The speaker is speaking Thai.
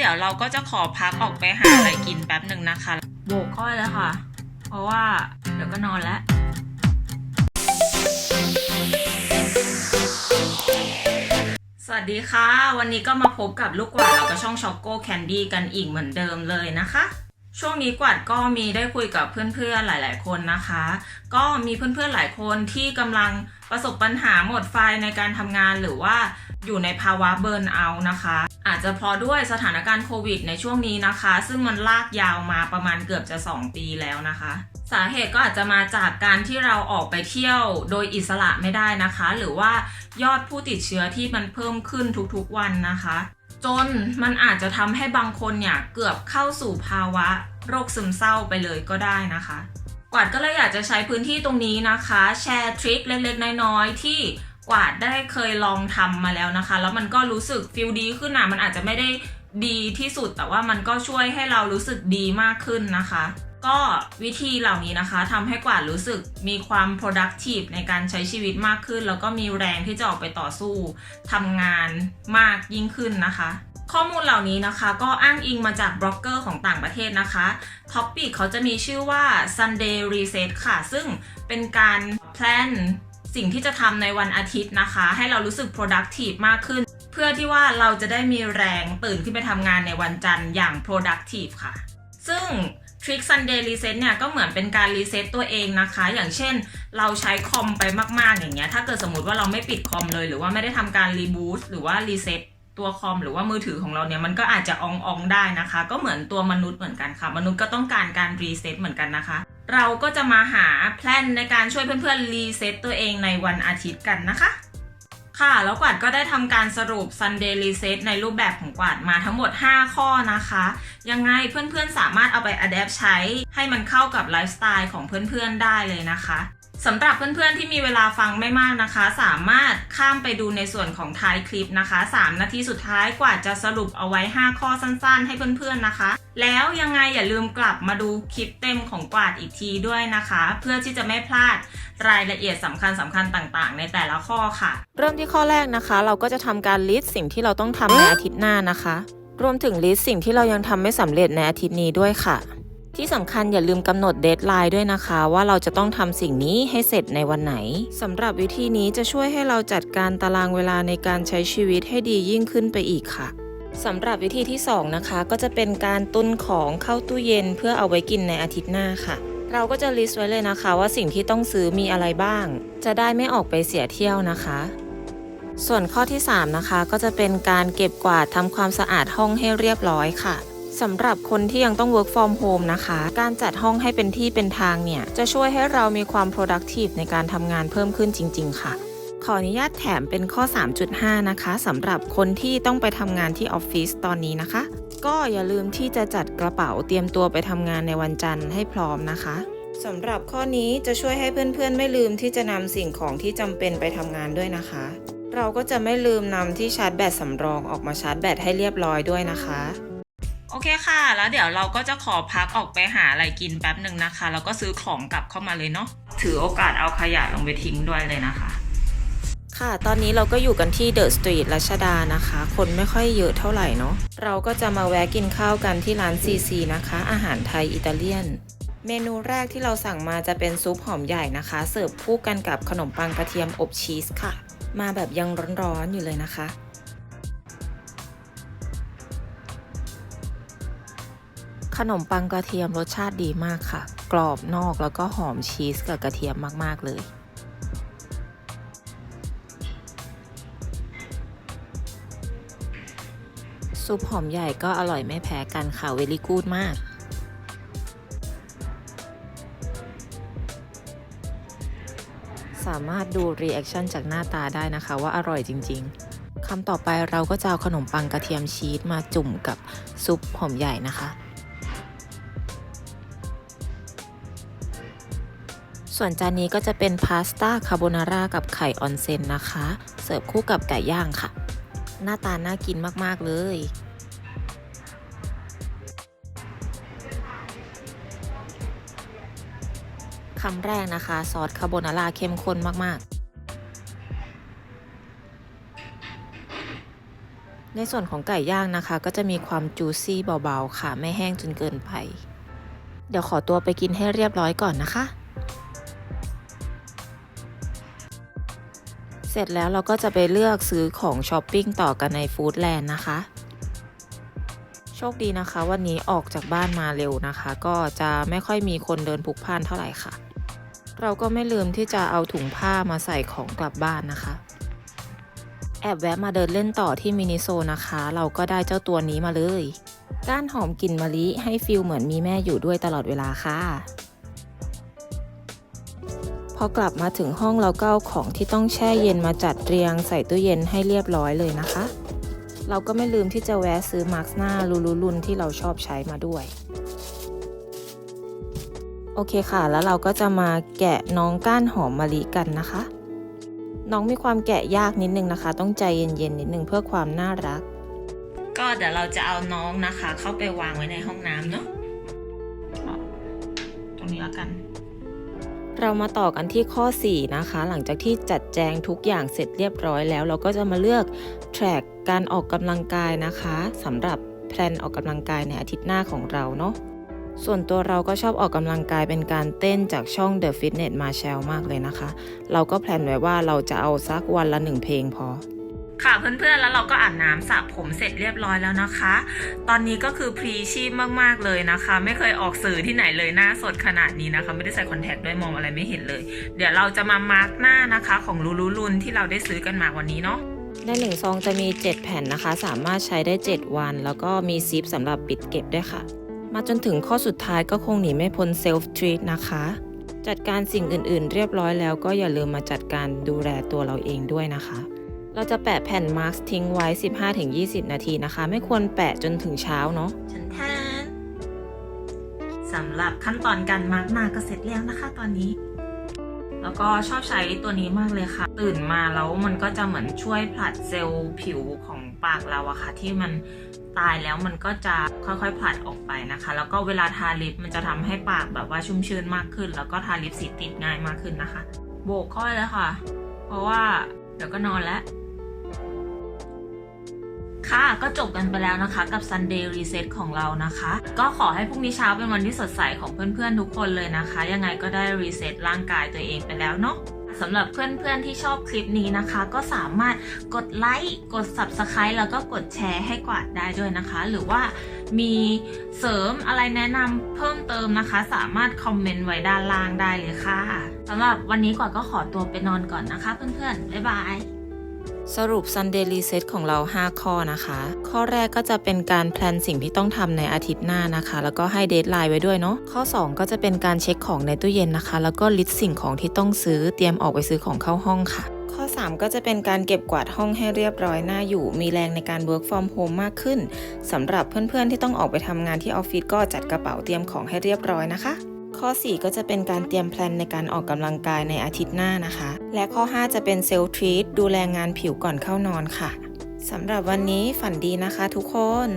เดี๋ยวเราก็จะขอพักออกไปหาอะไรกินแป๊บหนึ่งนะคะ โบกก้อยแล้วค่ะ เพราะว่าเดี๋ยวก็นอนแล้วสวัสดีค่ะ วันนี้ก็มาพบกับลูกกวาดแล้วก็ช่องช็อกโกแคนดี้กันอีกเหมือนเดิมเลยนะคะ ช่วงนี้กวาดก็มีได้คุยกับเพื่อนๆหลาย ๆ คนนะคะ ก็มีเพื่อนๆหลายคนที่กำลังประสบปัญหาหมดไฟในการทำงานหรือว่า อยู่ในภาวะเบิร์นเอา์นะคะ อาจจะเพราะด้วยสถานการณ์โควิดในช่วงนี้นะคะ ซึ่งมันลากยาวมาประมาณเกือบจะ 2 ปีแล้วนะคะ สาเหตุก็อาจจะมาจากการที่เราออกไปเที่ยวโดยอิสระไม่ได้นะคะ หรือว่ายอดผู้ติดเชื้อที่มันเพิ่มขึ้นทุกๆวันนะคะ จนมันอาจจะทำให้บางคนเนี่ยเกือบเข้าสู่ภาวะโรคซึมเศร้าไปเลยก็ได้นะคะกวาดก็เลยอยากจะใช้พื้นที่ตรงนี้นะคะ แชร์ทริคเล็กๆ น้อยๆ ที่ กวาดได้เคยลองทำมาแล้วนะคะ แล้วมันก็รู้สึกฟิลดีขึ้นนะมันอาจจะไม่ได้ดีที่สุด แต่ว่ามันก็ช่วยให้เรารู้สึกดีมากขึ้นนะคะ ก็วิธีเหล่านี้นะคะทำให้กวาดรู้สึกมีความ productive ในการใช้ชีวิตมากขึ้น แล้วก็มีแรงที่จะออกไปต่อสู้ทำงานมากยิ่งขึ้นนะคะข้อมูลเหล่านี้นะคะก็อ้างอิงมาจากบล็อกเกอร์ของต่างประเทศนะคะท็อปปิกเขาจะมีชื่อว่า Sunday Reset ค่ะ ซึ่งเป็นการแพลน สิ่งที่จะทำในวันอาทิตย์นะคะ ให้เรารู้สึก productive มากขึ้น เพื่อที่ว่าเราจะได้มีแรงตื่นขึ้นไปทำงานในวันจันทร์อย่าง productive ค่ะ ซึ่งทริค Sunday Reset เนี่ยก็เหมือนเป็นการรีเซ็ตตัวเองนะคะ อย่างเช่น เราใช้คอมไปมาก ๆ อย่างเงี้ย ถ้าเกิดสมมติว่าเราไม่ปิดคอมเลย หรือว่าไม่ได้ทำการรีบูตหรือว่ารีเซ็ตตัวคอมหรือว่ามือถือของเราเนี่ยมันก็อาจจะอองอองได้นะคะ ก็เหมือนตัวมนุษย์เหมือนกันค่ะ มนุษย์ก็ต้องการการรีเซ็ตเหมือนกันนะคะ เราก็จะมาหาแพลนในการช่วยเพื่อนๆรีเซ็ตตัวเองในวันอาทิตย์กันนะคะ ค่ะ แล้วกวาดก็ได้ทำการสรุป Sunday Reset ในรูปแบบของกวาดมาทั้งหมด 5 ข้อนะคะ ยังไงเพื่อนๆสามารถเอาไปอ a d แ p t ใช้ให้มันเข้ากับไลฟ์สไตล์ของเพื่อนๆได้เลยนะคะ สำหรับเพื่อนๆที่มีเวลาฟังไม่มากนะคะ สามารถข้ามไปดูในส่วนของท้ายคลิปนะคะ 3 นาทีสุดท้ายกว่าจะสรุปเอาไว้ 5 ข้อสั้นๆ ให้เพื่อนๆนะคะ แล้วยังไงอย่าลืมกลับมาดูคลิปเต็มของกวาดอีกทีด้วยนะคะ เพื่อที่จะไม่พลาดรายละเอียดสำคัญสำคัญๆต่างๆ ในแต่ละข้อค่ะ เริ่มที่ข้อแรกนะคะ เราก็จะทำการลิสต์สิ่งที่เราต้องทำในอาทิตย์หน้านะคะ รวมถึงลิสต์สิ่งที่เรายังทำไม่สำเร็จในอาทิตย์นี้ด้วยค่ะ ที่สำคัญอย่าลืมกำหนดเดทไลน์ด้วยนะคะ ว่าเราจะต้องทำสิ่งนี้ให้เสร็จในวันไหนสำหรับวิธีนี้จะช่วยให้เราจัดการตารางเวลาในการใช้ชีวิตให้ดียิ่งขึ้นไปอีกค่ะสำหรับวิธีที่สองนะคะ ก็จะเป็นการตุนของเข้าตู้เย็นเพื่อเอาไว้กินในอาทิตย์หน้าค่ะ เราก็จะลิสต์ไว้เลยนะคะ ว่าสิ่งที่ต้องซื้อมีอะไรบ้าง จะได้ไม่ออกไปเสียเที่ยวนะคะ ส่วนข้อที่ 3 นะคะ ก็จะเป็นการเก็บกวาดทำความสะอาดห้องให้เรียบร้อยค่ะ สำหรับคนที่ยังต้อง work from home นะคะ การจัดห้องให้เป็นที่เป็นทางเนี่ย จะช่วยให้เรามีความ productive ในการทำงานเพิ่มขึ้นจริง ๆ ค่ะ ขออนุญาตแถมเป็นข้อ 3.5 นะคะสำหรับคนที่ต้องไปทำงานที่ออฟฟิศตอนนี้นะคะ ก็อย่าลืมที่จะจัดกระเป๋าเตรียมตัวไปทำงานในวันจันทร์ให้พร้อมนะคะสำหรับข้อนี้จะช่วยให้เพื่อนๆ ไม่ลืมที่จะนำสิ่งของที่จำเป็นไปทำงานด้วยนะคะ เราก็จะไม่ลืมนำที่ชาร์จแบตสำรองออกมาชาร์จแบตให้เรียบร้อยด้วยนะคะ โอเคค่ะ แล้วเดี๋ยวเราก็จะขอพักออกไปหาอะไรกินแป๊บหนึ่งนะคะ แล้วก็ซื้อของกลับเข้ามาเลยเนาะ ถือโอกาสเอาขยะลงไปทิ้งด้วยเลยนะคะ ค่ะ ตอนนี้เราก็อยู่กันที่เดอะสตรีทรัชดานะคะ คนไม่ค่อยเยอะเท่าไหร่เนาะ เราก็จะมาแวะกินข้าวกันที่ร้านซีซีนะคะ อาหารไทยอิตาเลียน เมนูแรกที่เราสั่งมาจะเป็นซุปหอมใหญ่นะคะ เสิร์ฟคู่กันกับขนมปังกระเทียมอบชีสค่ะ มาแบบยังร้อนๆอยู่เลยนะคะ ขนมปังกระเทียมรสชาติดีมากค่ะ กรอบนอกแล้วก็หอมชีสกับกระเทียมมาก ๆ เลย ซุปหอมใหญ่ก็อร่อยไม่แพ้กันค่ะ เวลี่กูดมาก สามารถดูรีแอคชั่นจากหน้าตาได้นะคะว่าอร่อยจริง ๆคำต่อไปเราก็จะเอาขนมปังกระเทียมชีสมาจุ่มกับซุปหอมใหญ่นะคะ ส่วนจานนี้ก็จะเป็นพาสต้าคาโบนาร่ากับไข่ออนเซนนะคะ เสิร์ฟคู่กับไก่ย่างค่ะ หน้าตาน่ากินมาก ๆ เลย คำแรกนะคะ ซอสคาโบนาร่าเข้มข้นมาก ๆในส่วนของไก่ย่างนะคะ ก็จะมีความจูซี่เบาๆ ค่ะ ไม่แห้งจนเกินไป เดี๋ยวขอตัวไปกินให้เรียบร้อยก่อนนะคะ เสร็จแล้วเราก็จะไปเลือกซื้อของช้อปปิ้งต่อกันในฟู้ดแลนด์นะคะ โชคดีนะคะ วันนี้ออกจากบ้านมาเร็วนะคะ ก็จะไม่ค่อยมีคนเดินพุกพ่านเท่าไหร่ค่ะ เราก็ไม่ลืมที่จะเอาถุงผ้ามาใส่ของกลับบ้านนะคะ แอบแวะมาเดินเล่นต่อที่มินิโซนะคะ เราก็ได้เจ้าตัวนี้มาเลย ก้านหอมกลิ่นมะลิให้ฟิลเหมือนมีแม่อยู่ด้วยตลอดเวลาค่ะ พอกลับมาถึงห้องเราก็เอาของที่ต้องแช่เย็นมาจัดเรียงใส่ตู้เย็นให้เรียบร้อยเลยนะคะ เราก็ไม่ลืมที่จะแวะซื้อมาร์คหน้าลูลูลุนที่เราชอบใช้มาด้วย โอเคค่ะ แล้วเราก็จะมาแกะน้องก้านหอมมะลิกันนะคะ น้องมีความแกะยากนิดนึงนะคะ ต้องใจเย็นๆนิดนึงเพื่อความน่ารัก ก็เดี๋ยวเราจะเอาน้องนะคะ เข้าไปวางไว้ในห้องน้ำเนาะตรงนี้แล้วกัน เรามาต่อกันที่ข้อ 4 นะคะ หลังจากที่จัดแจงทุกอย่างเสร็จเรียบร้อยแล้ว เราก็จะมาเลือกแทร็กการออกกำลังกายนะคะสำหรับแพลนออกกำลังกายในอาทิตย์หน้าของเราเนาะส่วนตัวเราก็ชอบออกกำลังกายเป็นการเต้นจากช่อง The Fitness Marshall มากเลยนะคะ เราก็แพลนไว้ว่าเราจะเอาสักวันละหนึ่งเพลงพอ ค่ะเพื่อนๆแล้วเราก็อาบน้ำสระผมเสร็จเรียบร้อยแล้วนะคะ ตอนนี้ก็คือพรีชีพมากๆเลยนะคะ ไม่เคยออกสื่อที่ไหนเลยหน้าสดขนาดนี้นะคะ ไม่ได้ใส่คอนแทคด้วยมองอะไรไม่เห็นเลย เดี๋ยวเราจะมามาร์กหน้านะคะ ของลูลูลุนที่เราได้ซื้อกันมาวันนี้เนาะในหนึ่งซองจะมี 7 แผ่นนะคะ สามารถใช้ได้ 7 วัน แล้วก็มีซิปสำหรับปิดเก็บด้วยค่ะ มาจนถึงข้อสุดท้ายก็คงหนีไม่พ้นเซลฟ์ทรีตนะคะ จัดการสิ่งอื่นๆ เรียบร้อยแล้วก็อย่าลืมมาจัดการดูแลตัวเราเองด้วยนะคะ เราจะแปะแผ่นมาร์คทิ้งไว้ 15-20 นาทีนะคะ ไม่ควรแปะจนถึงเช้าเนาะฉันแทนสำหรับขั้นตอนการมาร์กหน้าก็เสร็จแล้วนะคะตอนนี้ แล้วก็ชอบใช้ตัวนี้มากเลยค่ะ ตื่นมาแล้วมันก็จะเหมือนช่วยผลัดเซลล์ผิวของปากเราอะค่ะ ที่มันตายแล้วมันก็จะค่อยๆผลัดออกไปนะคะ แล้วก็เวลาทาลิปมันจะทำให้ปากแบบว่าชุ่มชื้นมากขึ้น แล้วก็ทาลิปสีติดง่ายมากขึ้นนะคะ โบกค่อยแล้วค่ะ เพราะว่าเดี๋ยวก็นอนแล้ว ค่ะ ก็จบกันไปแล้วนะคะกับ Sunday Reset ของเรานะคะ ก็ขอให้พรุ่งนี้เช้าเป็นวันที่สดใสของเพื่อนๆทุกคนเลยนะคะ ยังไงก็ได้ reset ร่างกายตัวเองไปแล้วเนาะสำหรับเพื่อนๆที่ชอบคลิปนี้นะคะ ก็สามารถกดไลค์กด Subscribe แล้วก็กดแชร์ให้กวาดได้ด้วยนะคะ หรือว่ามีเสริมอะไรแนะนำเพิ่มเติมนะคะ สามารถคอมเมนต์ไว้ด้านล่างได้เลยค่ะสำหรับวันนี้กวาดก็ขอตัวไปนอนก่อนนะคะ เพื่อนๆบ๊ายบาย สรุป Sunday Reset ของเรา 5 ข้อนะคะ ข้อแรกก็จะเป็นการแพลนสิ่งที่ต้องทำในอาทิตย์หน้านะคะ แล้วก็ให้เดทไลน์ไว้ด้วยเนาะ ข้อ 2 ก็จะเป็นการเช็คของในตู้เย็นนะคะ แล้วก็ลิสต์สิ่งของที่ต้องซื้อ เตรียมออกไปซื้อของเข้าห้องค่ะ ข้อ 3 ก็จะเป็นการเก็บกวาดห้องให้เรียบร้อยน่าอยู่ มีแรงในการ work from home มากขึ้นสำหรับเพื่อนๆที่ต้องออกไปทำงานที่ออฟฟิศก็จัดกระเป๋าเตรียมของให้เรียบร้อยนะคะ ข้อ 4 ก็จะเป็นการเตรียมแพลนในการออกกำลังกายในอาทิตย์หน้านะคะ และข้อ 5 จะเป็นเซลล์ทรีตดูแลงานผิวก่อนเข้านอนค่ะสำหรับวันนี้ฝันดีนะคะทุกคน